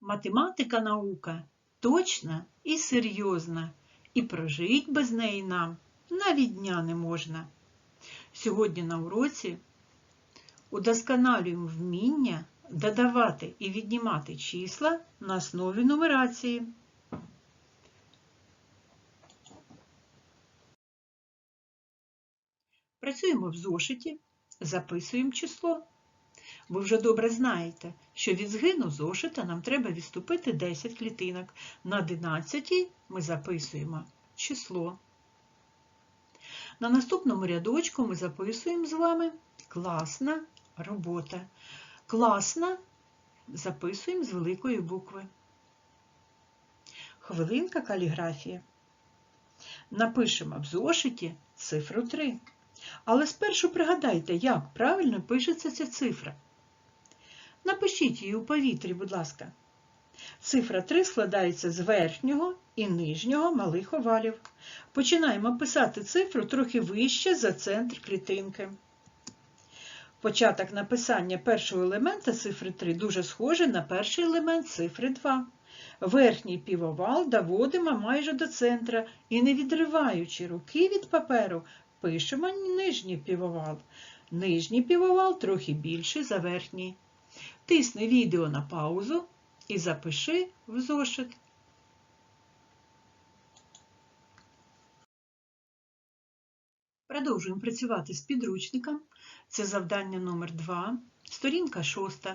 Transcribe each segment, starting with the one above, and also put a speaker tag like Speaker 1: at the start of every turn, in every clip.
Speaker 1: Математика наука точна і серйозна, і прожить без неї нам навіть дня не можна. Сьогодні на уроці удосконалюємо вміння додавати і віднімати числа на основі нумерації. Працюємо в зошиті, записуємо число. Ви вже добре знаєте, що від згину зошита нам треба відступити 10 клітинок. На 11 ми записуємо число. На наступному рядочку ми записуємо з вами класна робота. Класна записуємо з великої букви. Хвилинка каліграфії. Напишемо в зошиті цифру 3. Але спершу пригадайте, як правильно пишеться ця цифра. Напишіть її у повітрі, будь ласка. Цифра 3 складається з верхнього і нижнього малих овалів. Починаємо писати цифру трохи вище за центр клітинки. Початок написання першого елемента цифри 3 дуже схожий на перший елемент цифри 2. Верхній півовал доводимо майже до центра і, не відриваючи руки від паперу, пишемо нижній півовал. Нижній півовал трохи більший за верхній. Тисни відео на паузу і запиши в зошит. Продовжуємо працювати з підручником. Це завдання номер 2, сторінка 6.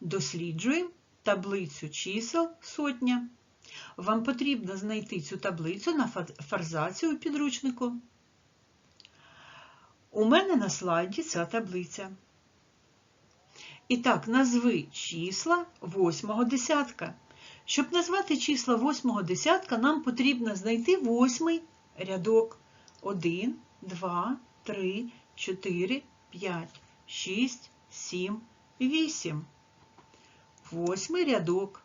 Speaker 1: Досліджуємо таблицю чисел сотня. Вам потрібно знайти цю таблицю на форзаці у підручнику. У мене на слайді ця таблиця. І так, назви числа восьмого десятка. Щоб назвати числа восьмого десятка, нам потрібно знайти восьмий рядок. 1, 2, 3, 4, 5, 6, 7, 8. Восьмий рядок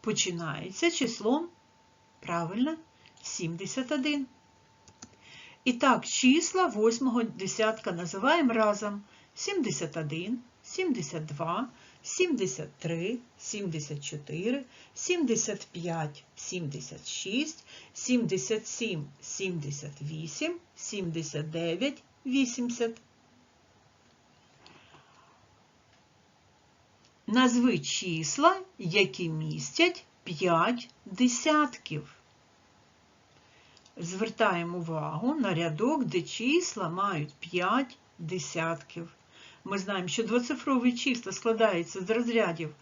Speaker 1: починається числом, правильно, 71. І так, числа восьмого десятка називаємо разом 71, 72, 73, 74, 75, 76, 77, 78, 79, 80. Назви числа, які містять 5 десятків. Звертаємо увагу на рядок, де числа мають 5 десятків. Ми знаємо, що двоцифрові числа складаються з розрядів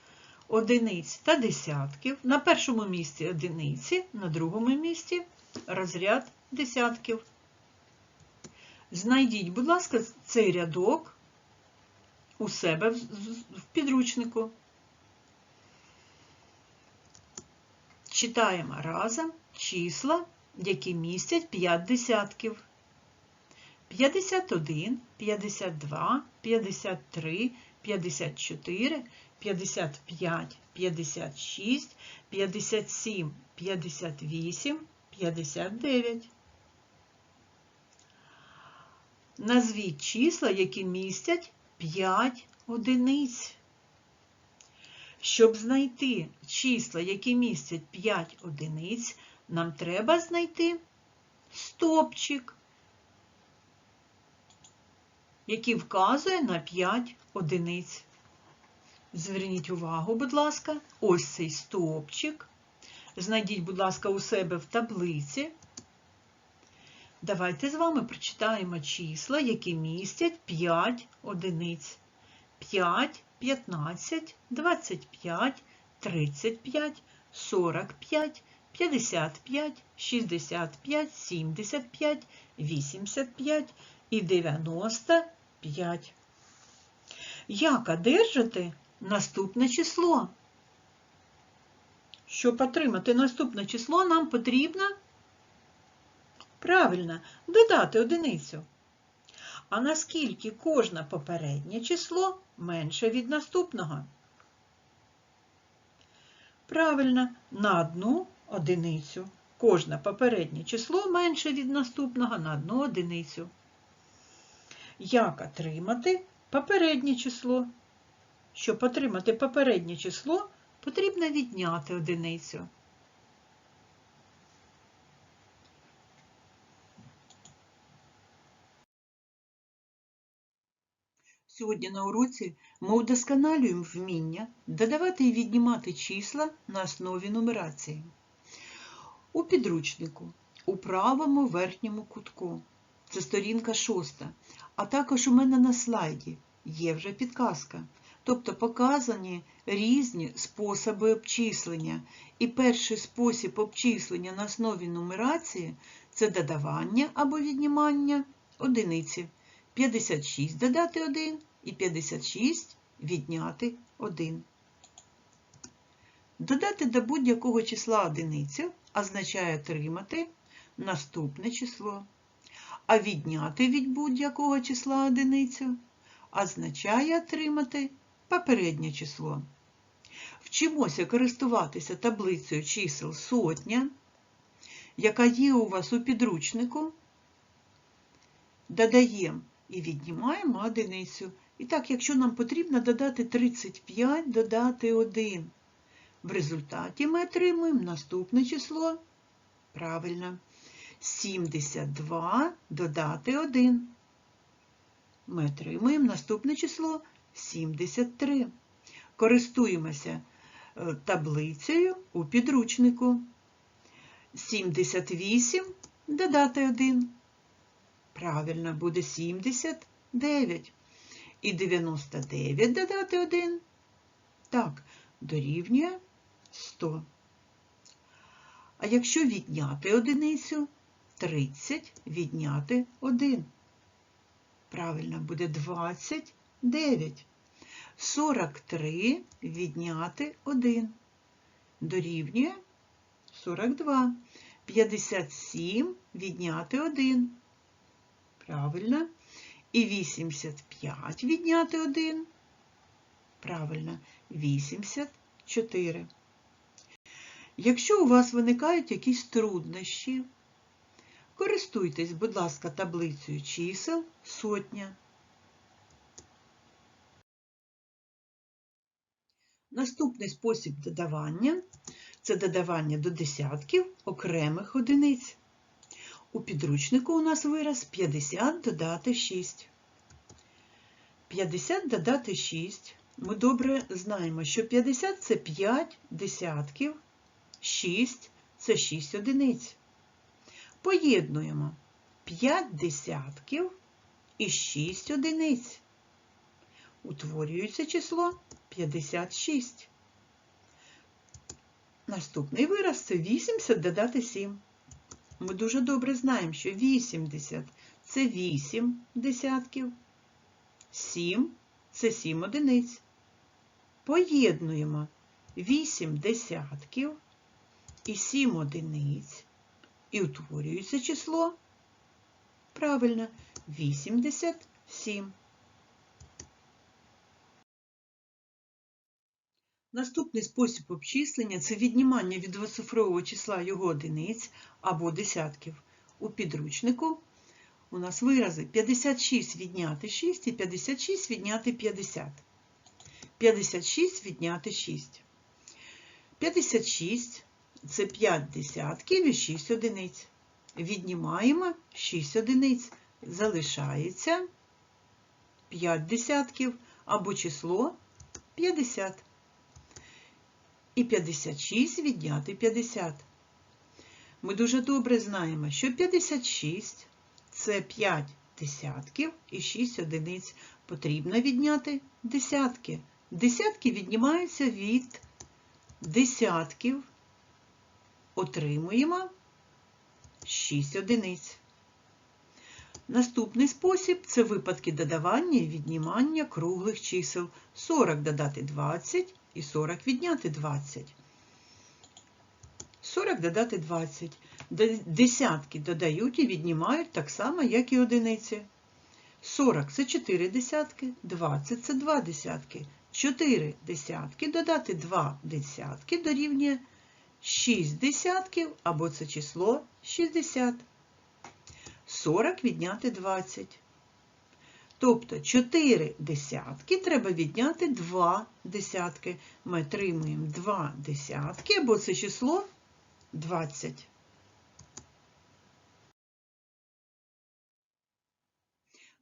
Speaker 1: одиниць та десятків. На першому місці одиниці, на другому місці розряд десятків. Знайдіть, будь ласка, цей рядок у себе в підручнику. Читаємо разом числа, які містять 5 десятків. 51, 52, 53, 54, 55, 56, 57, 58, 59. Назвіть числа, які містять 5 одиниць. Щоб знайти числа, які містять 5 одиниць, нам треба знайти стопчик, який вказує на 5 одиниць. Зверніть увагу, будь ласка, ось цей стовпчик. Знайдіть, будь ласка, у себе в таблиці. Давайте з вами прочитаємо числа, які містять 5 одиниць. 5, 15, 25, 35, 45, 55, 65, 75, 85 і 95. Як одержати наступне число? Щоб отримати наступне число, нам потрібно правильно додати одиницю. А наскільки кожне попереднє число менше від наступного? Правильно, на одну одиницю. Кожне попереднє число менше від наступного на одну одиницю. Як отримати попереднє число? Щоб отримати попереднє число, потрібно відняти одиницю. Сьогодні на уроці ми удосконалюємо вміння додавати і віднімати числа на основі нумерації. У підручнику у правому верхньому кутку, це сторінка шоста, а також у мене на слайді є вже підказка, тобто показані різні способи обчислення. І перший спосіб обчислення на основі нумерації це додавання або віднімання одиниці. 56 додати 1 і 56 відняти 1. Додати до будь-якого числа одиницю означає отримати наступне число. А відняти від будь-якого числа одиницю означає отримати попереднє число. Вчимося користуватися таблицею чисел сотня, яка є у вас у підручнику. Додаємо і віднімаємо одиницю. І так, якщо нам потрібно додати 35, додати 1. В результаті ми отримуємо наступне число. Правильно. 72 додати 1. Ми отримуємо наступне число 73. Користуємося е, таблицею у підручнику. 78 додати 1. Правильно, буде 79. І 99 додати 1. Так, дорівнює 100. А якщо відняти одиницю, 30 відняти 1. Правильно, буде 29. 43 відняти 1. Дорівнює 42. 57 відняти 1. Правильно. І 85 відняти 1. Правильно, 84. Якщо у вас виникають якісь труднощі, користуйтесь, будь ласка, таблицею чисел сотня. Наступний спосіб додавання це додавання до десятків окремих одиниць. У підручнику у нас вираз 50 додати 6. 50 додати 6. Ми добре знаємо, що 50 це 5 десятків, 6 це 6 одиниць. Поєднуємо 5 десятків і 6 одиниць. Утворюється число 56. Наступний вираз це 80 додати 7. Ми дуже добре знаємо, що 80 це 8 десятків, 7 це 7 одиниць. Поєднуємо 8 десятків і 7 одиниць. І утворюється число. Правильно, 87. Наступний спосіб обчислення це віднімання від двоцифрового числа його одиниць або десятків. У підручнику у нас вирази 56 відняти 6 і 56 відняти 50. 56 відняти 6. 56 це 5 десятків і 6 одиниць. Віднімаємо 6 одиниць. Залишається 5 десятків або число 50 і 56 відняти 50. Ми дуже добре знаємо, що 56 це 5 десятків і 6 одиниць. Потрібно відняти десятки. Десятки віднімаються від десятків. Отримуємо 6 одиниць. Наступний спосіб це випадки додавання і віднімання круглих чисел. 40 додати 20 і 40 відняти 20. 40 додати 20. Десятки додають і віднімають так само, як і одиниці. 40 це 4 десятки, 20 це 2 десятки. 4 десятки додати 2 десятки дорівнює 6 десятків або це число 60. 40 відняти 20. Тобто 4 десятки треба відняти 2 десятки. Ми отримуємо 2 десятки, або це число 20.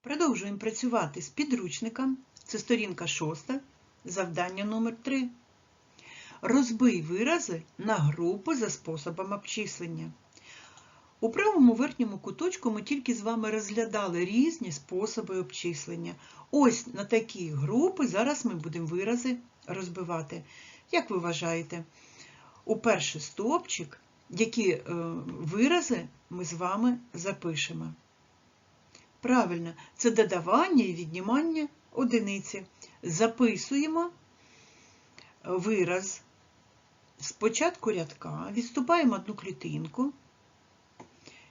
Speaker 1: Продовжуємо працювати з підручником. Це сторінка 6, завдання номер 3. Розбий вирази на групи за способом обчислення. У правому верхньому куточку ми тільки з вами розглядали різні способи обчислення. Ось на такі групи зараз ми будемо вирази розбивати. Як ви вважаєте, у перший стовпчик, які е, вирази ми з вами запишемо? Правильно, це додавання і віднімання одиниці. Записуємо вираз спочатку рядка, відступаємо одну клітинку.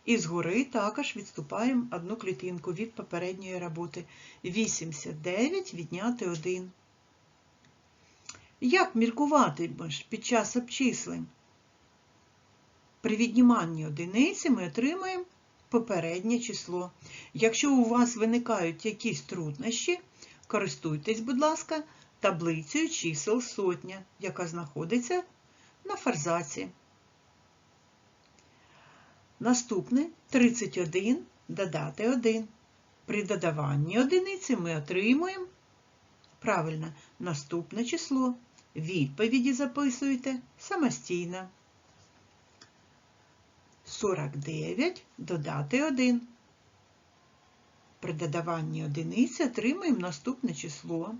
Speaker 1: І згори також відступаємо одну клітинку від попередньої роботи. 89 відняти 1. Як міркувати під час обчислень? При відніманні одиниці ми отримаємо попереднє число. Якщо у вас виникають якісь труднощі, користуйтесь, будь ласка, таблицею чисел сотня, яка знаходиться на форзаці. Наступне 31 додати 1. При додаванні одиниці ми отримуємо правильно наступне число. Відповіді записуєте самостійно. 49 додати 1. При додаванні одиниці отримуємо наступне число.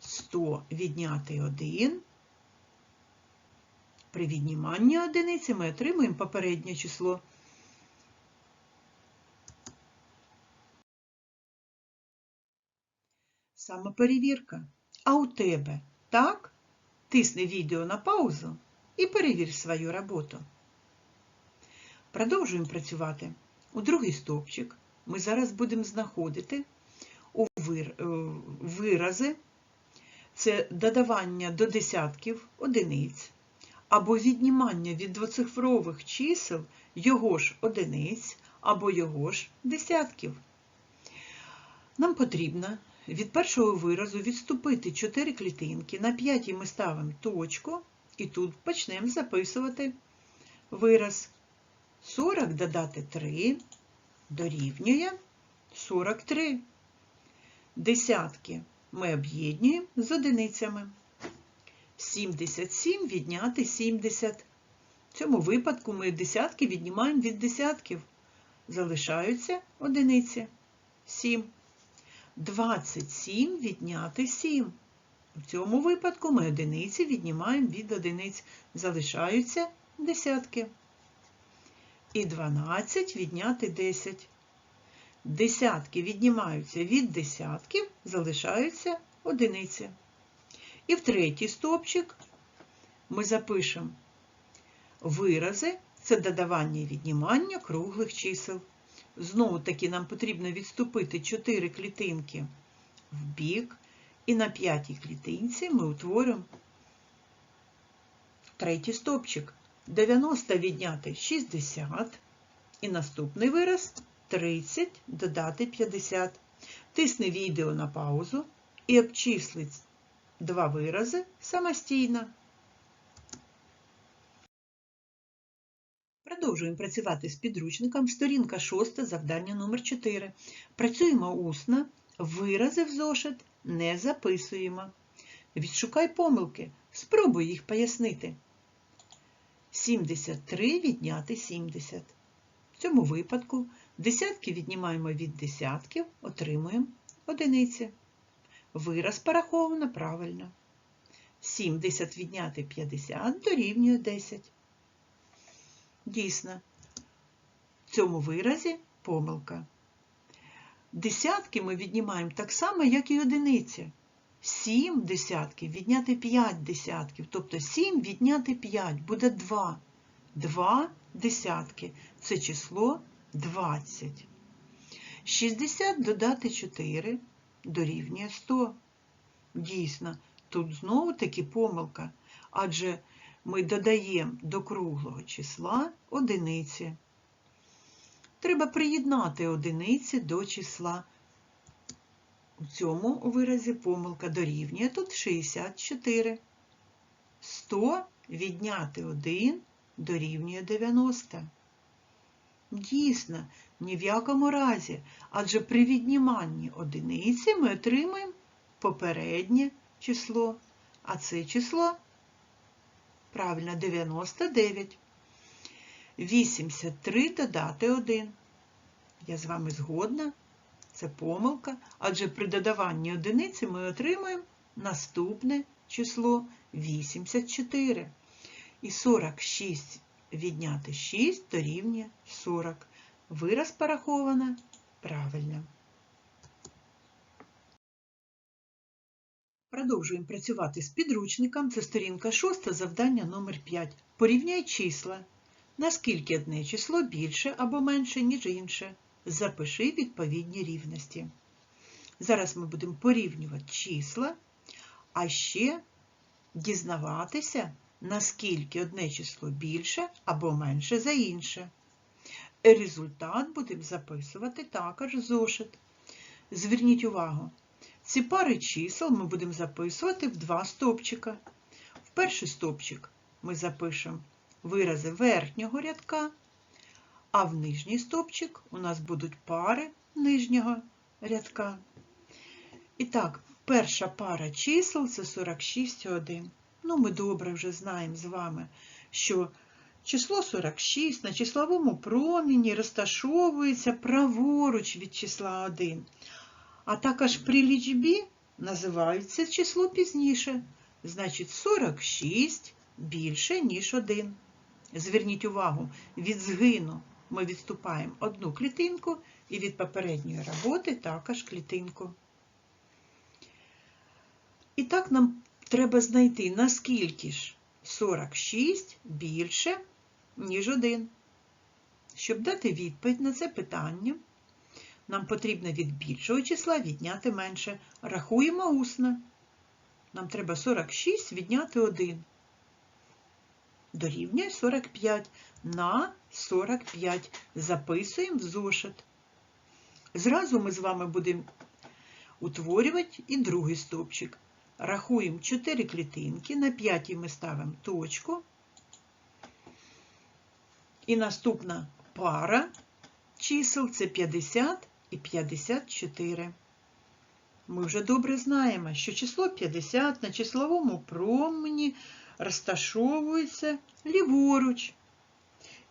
Speaker 1: 100 відняти 1. При відніманні одиниці ми отримуємо попереднє число. Самоперевірка. А у тебе так? Тисни відео на паузу і перевір свою роботу. Продовжуємо працювати. У другий стовпчик ми зараз будемо знаходити у вирази. Це додавання до десятків одиниць або віднімання від двоцифрових чисел його ж одиниць або його ж десятків. Нам потрібно від першого виразу відступити 4 клітинки, на п'ятій ми ставимо точку, і тут почнемо записувати вираз. 40 додати 3 дорівнює 43. Десятки ми об'єднуємо з одиницями. 77 відняти 70. В цьому випадку ми десятки віднімаємо від десятків. Залишаються одиниці. 7. 27 відняти 7. В цьому випадку ми одиниці віднімаємо від одиниць. Залишаються десятки. І 12 відняти 10. Десятки віднімаються від десятків, залишаються одиниці. І в третій стовпчик ми запишемо вирази, це додавання і віднімання круглих чисел. Знову таки нам потрібно відступити 4 клітинки в бік, і на п'ятій клітинці ми утворимо третій стовпчик. 90 відняти 60, і наступний вираз 30 додати 50. Тисни відео на паузу і обчислить два вирази самостійно. Продовжуємо працювати з підручником. Сторінка 6, завдання номер 4. Працюємо усно, вирази в зошит не записуємо. Відшукай помилки, спробуй їх пояснити. 73 відняти 70. В цьому випадку десятки віднімаємо від десятків, отримуємо одиниці. Вираз пораховано правильно. 70 відняти 50 дорівнює 10. Дійсно, в цьому виразі помилка. Десятки ми віднімаємо так само, як і одиниці. 7 десятків відняти 5 десятків, тобто 7 відняти 5 буде 2. 2 десятки це число 20. 60 додати 4 дорівнює 100. Дійсно, тут знову таки помилка, адже ми додаємо до круглого числа одиниці. треба приєднати одиниці до числа. У цьому виразі помилка дорівнює тут 64. 100 відняти 1 дорівнює 90. Дійсно, ні в якому разі, адже при відніманні одиниці ми отримаємо попереднє число, а це число, правильно, 99. 83 додати 1. Я з вами згодна, це помилка, адже при додаванні одиниці ми отримаємо наступне число 84. І 46 відняти 6 дорівнює 40. Вираз пораховано правильно. Продовжуємо працювати з підручником. Це сторінка 6, завдання номер 5. Порівняй числа. Наскільки одне число більше або менше, ніж інше. Запиши відповідні рівності. Зараз ми будемо порівнювати числа, а ще дізнаватися, наскільки одне число більше або менше за інше. Результат будемо записувати також зошит. Зверніть увагу, ці пари чисел ми будемо записувати в два стовпчика. В перший стовпчик ми запишемо вирази верхнього рядка, а в нижній стовпчик у нас будуть пари нижнього рядка. І так, перша пара чисел це 46 і 1. Ну, ми добре вже знаємо з вами, що число 46 на числовому проміні розташовується праворуч від числа 1. А також при лічбі називається число пізніше. Значить, 46 більше, ніж 1. Зверніть увагу, від згину ми відступаємо одну клітинку і від попередньої роботи також клітинку. І так нам треба знайти, наскільки ж 46 більше, ніж 1. Щоб дати відповідь на це питання, нам потрібно від більшого числа відняти менше. Рахуємо усно. Нам треба 46 відняти 1. Дорівнює 45 на 45. Записуємо в зошит. Зразу ми з вами будемо утворювати і другий стовпчик. Рахуємо 4 клітинки, на 5 ми ставимо точку. І наступна пара чисел це 50 і 54. Ми вже добре знаємо, що число 50 на числовому промені розташовується ліворуч.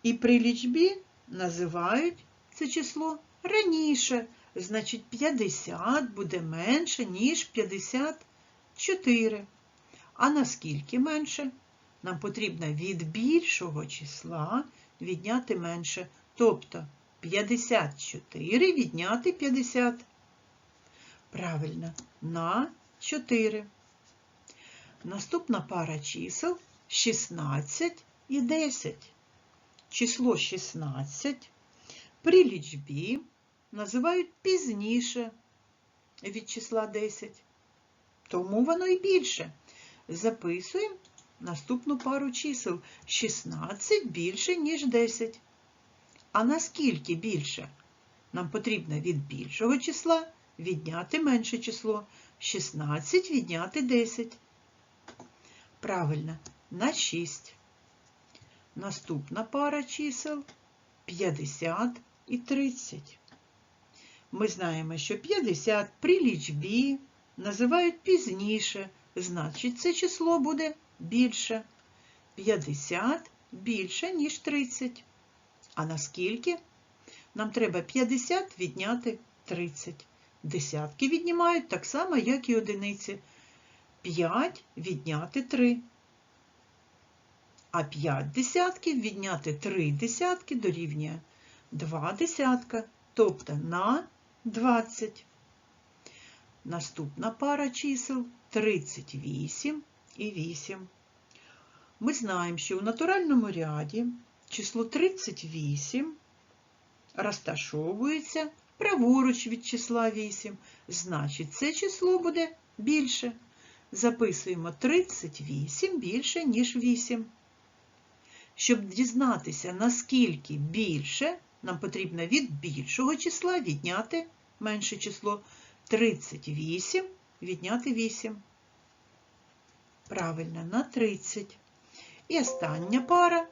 Speaker 1: І при лічбі називають це число раніше. Значить, 50 буде менше, ніж 54. А наскільки менше? Нам потрібно від більшого числа відняти менше. Тобто 54 відняти 50. Правильно, на 4. Наступна пара чисел 16 і 10. Число 16 при лічбі називають пізніше від числа 10. Тому воно і більше. Записуємо наступну пару чисел 16 більше, ніж 10. А наскільки більше? Нам потрібно від більшого числа відняти менше число. 16 відняти 10. Правильно, на 6. Наступна пара чисел 50 і 30. Ми знаємо, що 50 при лічбі називають пізніше, значить це число буде більше. 50 більше, ніж 30. А наскільки? Нам треба 50 відняти 30. Десятки віднімають так само, як і одиниці. 5 відняти 3. А 5 десятків відняти 3 десятки дорівнює 2 десятка, тобто на 20. Наступна пара чисел 38 і 8. Ми знаємо, що у натуральному ряді число 38 розташовується праворуч від числа 8. Значить, це число буде більше. Записуємо 38 більше, ніж 8. Щоб дізнатися, наскільки більше, нам потрібно від більшого числа відняти менше число 38 відняти 8. Правильно, на 30. І остання пара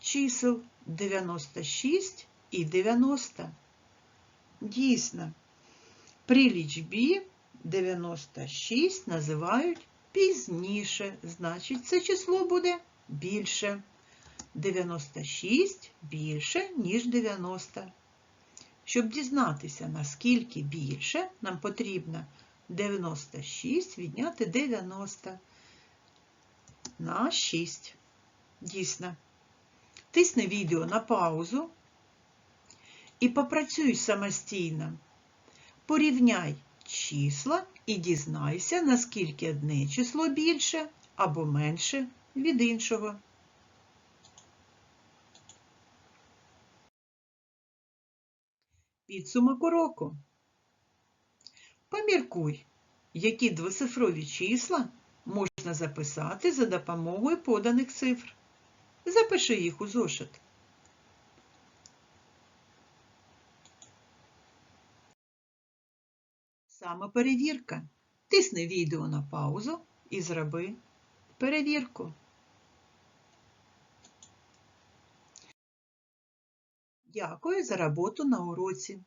Speaker 1: чисел 96 і 90. Дійсно, при лічбі 96 називають пізніше, значить це число буде більше. 96 більше, ніж 90. Щоб дізнатися, наскільки більше, нам потрібно 96 відняти 90 на 6. Дійсно. Тисни відео на паузу і попрацюй самостійно. Порівняй числа і дізнайся, наскільки одне число більше або менше від іншого. Підсумок уроку. Поміркуй, які двоцифрові числа можна записати за допомогою поданих цифр. Запиши їх у зошит. Самоперевірка. Тисни відео на паузу і зроби перевірку. Дякую за роботу на уроці.